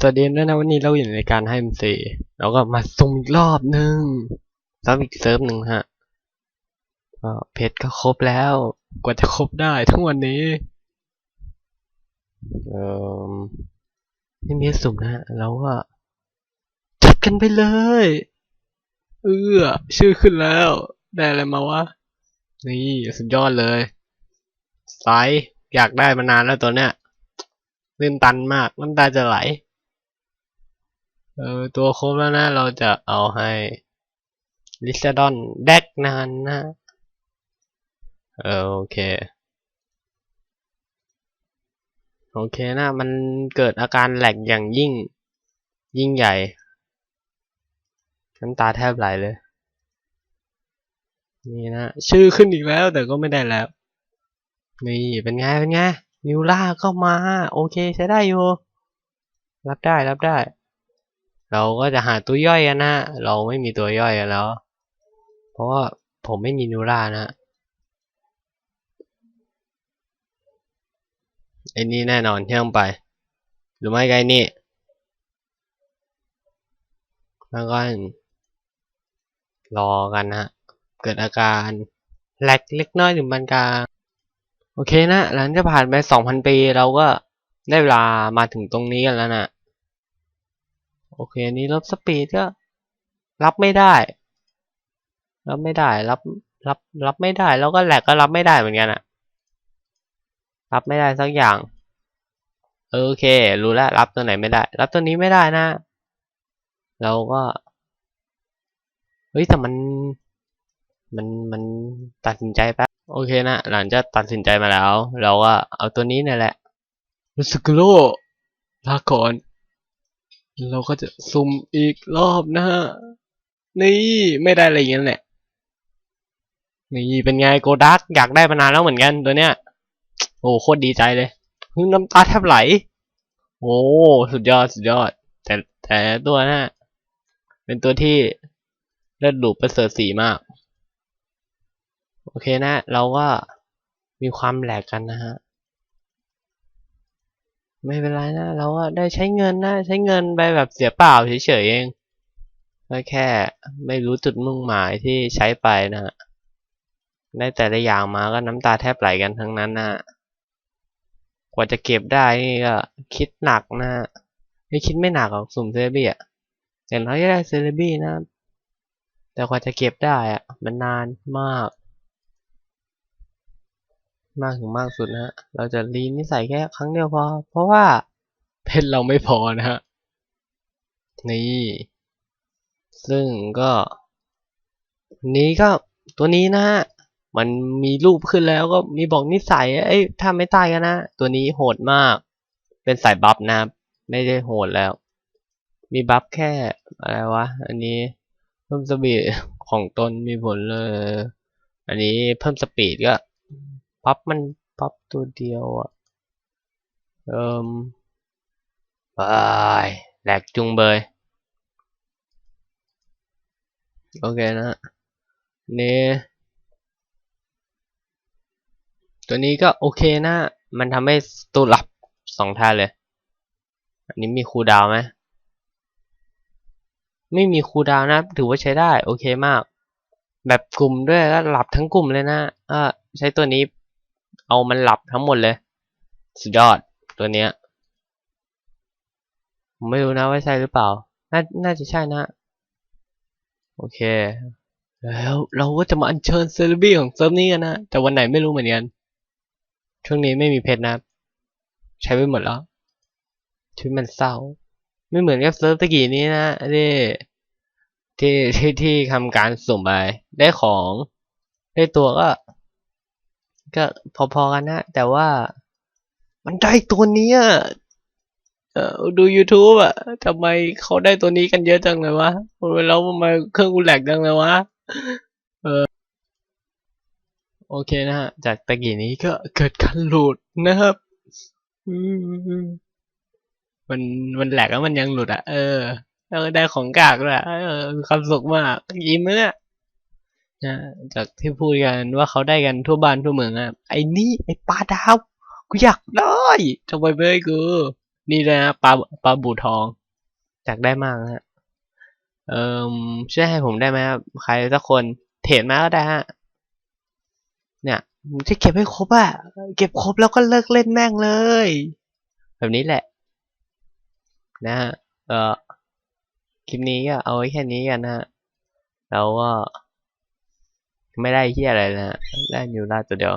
สวัสดีด้วยนะวันนี้เราอยู่ในการให้มันสี่แล้วก็มาสุ่มอีกรอบหนึ่งซับอีกเซิร์ฟหนึ่งฮะก็เพชรก็ครบแล้ว กว่าจะครบได้ทั้งวันนี้เออนี่มีสุ่มนะฮะแล้วก็จัดกันไปเลย เออชื่อขึ้นแล้ว ได้อะไรมาวะ นี่สุดยอดเลยไซอยากได้มานานแล้วตัวเนี้ยลื่นตันมากน้ำตาจะไหล เออตัวครบแล้วนะ เราจะเอาให้ลิซาดอนแดกนานนะเออโอเค โอเคนะมันเกิดอาการแหลกอย่างยิ่ง ยิ่งใหญ่ น้ำตาแทบไหลเลย นี่นะ ชื่อขึ้นอีกแล้วแต่ก็ไม่ได้แล้ว นี่เป็นไง เป็นไง นิวล่าก็มา โอเคใช้ได้อยู่ รับได้รับได้ เราก็จะหาตัวย่อยกันะเราไม่มีตัวย่อยแล้ว เพราะว่าผมไม่มีนิวล่านะไอ้นี่แน่นอนเที่ต้องไป หรือไม่ไอ้นี่แล้วก็รอกันนะเกิดอาการแลกเล็กน้อยถึงปานกลางโอเคนะ หลังจากผ่านไปสองพันปี เราก็ได้เวลามาถึงตรงนี้กันแล้วนะ โอเคอันี่ลบสปีดก็รับไม่ได้ รับไม่ได้ รับ รับ รับไม่ได้ แล้วก็แหลกก็รับไม่ได้เหมือนกันอะรับไม่ได้สักอย่าง โอเค รู้แล้ว รับตัวไหนไม่ได้ รับตัวนี้ไม่ได้นะ เราก็ เฮ้ย แต่มัน มัน มันตัดสินใจแป๊บ โอเคนะ หลังจากตัดสินใจมาแล้ว เราก็เอาตัวนี้นี่แหละรู้สึกโลลาก่อน เราก็จะซุ่มอีกรอบนะฮะ นี่ไม่ได้อะไรอย่างนั้นแหละ นี่เป็นไงโกดักอยากได้มานานแล้วเหมือนกันตัวเนี้ย โอ้โคตรดีใจเลยน้ำตาแทบไหล โอ้สุดยอดสุดยอด แต่แต่ตัวนะ เป็นตัวที่เลือดดูดประเสริฐสีมาก โอเคนะ เราก็มีความแหลกกันนะฮะ ไม่เป็นไรนะเราก็ได้ใช้เงินนะใช้เงินไปแบบเสียเปล่าเฉยๆเองก็แค่ไม่รู้จุดมุ่งหมายที่ใช้ไปนะฮะได้แต่ละอย่างมาก็น้ำตาแทบไหลกันทั้งนั้นนะกว่าจะเก็บได้นี่ก็คิดหนักนะไม่คิดไม่หนักหรอกสุ่มเซเลบี้อะอย่างน้อยก็ได้เซเลบี้นะ แต่กว่าจะเก็บได้อะมันนานมาก มากถึงมากสุดนะฮะ เราจะรีนิสัยแค่ครั้งเดียวพอ เพราะว่าเพชรเราไม่พอนะฮะ นี่ ซึ่งก็ นี้ก็ตัวนี้นะฮะ มันมีรูปขึ้นแล้วก็มีบอกนิสัย เอ้ยถ้าไม่ตายกันนะ ตัวนี้โหดมาก เป็นสายบัฟนะครับ ไม่ได้โหดแล้ว มีบัฟแค่อะไรวะ อันนี้เพิ่มสปีดของตนมีผลเลย อันนี้เพิ่มสปีดก็ พับมันพับตัวเดียวอะ เอิมไปแหลกจุงเบย โอเคนะนี่ตัวนี้ก็โอเคนะ มันทำให้ตัวหลับสองท่าเลย อันนี้มีคูดาวไหม ไม่มีคูดาวน์นะถือว่าใช้ได้ โอเคมาก แบบกลุ่มด้วยก็หลับทั้งกลุ่มเลยนะ อ่าใช้ตัวนี้ เอามันหลับทั้งหมดเลย สุดยอดตัวเนี้ยผมไม่รู้นะว่าใช่หรือเปล่า น่า น่าจะใช่นะ โอเค แล้วเราก็จะมาอัญเชิญเซเลบี้ของเซิร์ฟนี้กันนะ แต่วันไหนไม่รู้เหมือนกัน ช่วงนี้ไม่มีเพชรนับใช้ไปหมดแล้วชีวิตมันเศร้า ไม่เหมือนกับเซิร์ฟตะกี้นี้นะที่ที่ที่ที่ทำการสุ่มไป ได้ของ ได้ตัวก็ ก็พอๆกันนะ แต่ว่ามันได้ตัวนี้เออดู YouTube อะทำไมเขาได้ตัวนี้กันเยอะจังเลยวะแล้วทำไมเครื่องกูแหลกจังเลยวะเออโอเคนะฮะ จากตะกี้นี้ก็เกิดการหลุดนะครับอืมมันมันแหลกแล้วมันยังหลุดอะ เออแล้วได้ของกากด้วยเออความสุขมากยิ้มเลยเนี่ย นะจากที่พูดกันว่าเขาได้กันทั่วบ้านทั่วเมืองอะไอ้นี่ไอ้ปลาดาวกูอยากได้ทำไมไม่ให้กูนี่นะปลาปลาบูทองอยากได้มากนะฮะเอ่อช่วยให้ผมได้ไหมครับใครสักคนเทรดมาก็ได้ฮะเนี่ยจะเก็บให้ครบอะเก็บครบแล้วก็เลิกเล่นแม่งเลย แบบนี้แหละ นะฮะเออคลิปนี้ก็เอาไว้แค่นี้กันนะฮะแล้วก็ ไม่ได้เฮียอะไรนะได้นิวล่าตัวเดียว